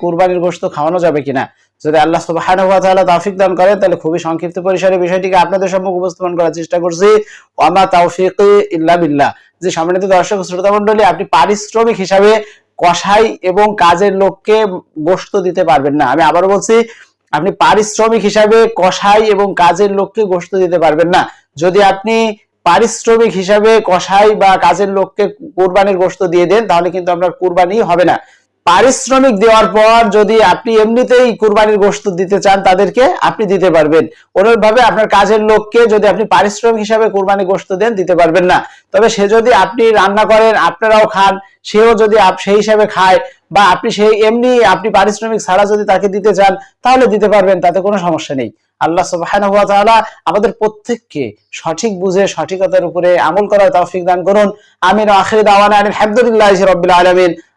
কুরবানির গোশত খাওয়ানো যাবে কিনা? যদি আল্লাহ ওয়া দান করেন, তাহলে খুবই সংক্ষিপ্ত পরিসরে বিষয়টিকে আপনাদের সম্মুখে উপস্থাপন করার চেষ্টা করছি। তাওফিকি ইল্লা বিল্লাহ। যে সম্মানিত দর্শক ও শ্রোতা আপনি পারিশ্রমিক হিসাবে কসাই এবং কাজের লোককে গোশত দিতে পারবেন না। আমি আবারও বলছি আপনি পারিশ্রমিক হিসাবে কষাই এবং কাজের লোককে গোস্ত দিতে পারবেন না। যদি আপনি পারিশ্রমিক হিসাবে কষাই বা কাজের লোককে কোরবানির গোস্ত দিয়ে দেন, তাহলে কিন্তু আপনার কোরবানি হবে না। পারিশ্রমিক দেওয়ার পর যদি আপনি এমনিতেই কুরবানির গোশত দিতে চান, তাদেরকে আপনি দিতে পারবেন। অনুরূপভাবে আপনার কাজের লোককে যদি আপনি পারিশ্রমিক হিসাবে কুরবানি গোশত দেন, দিতে পারবেন না। তবে সে যদি আপনি রান্না করেন, আপনারাও খান, সেও যদি সেই হিসাবে খায়, বা আপনি সেই এমনি আপনি পারিশ্রমিক ছাড়া যদি তাকে দিতে চান, তাহলে দিতে পারবেন, তাতে কোনো সমস্যা নেই। আল্লাহ তাআলা আমাদের প্রত্যেককে সঠিক বুঝে, সঠিকতার উপরে আমল করার তৌফিক দান করুন। আমিন ওয়া আখির দাওয়ানা আলহামদুলিল্লাহি রাব্বিল আলামিন।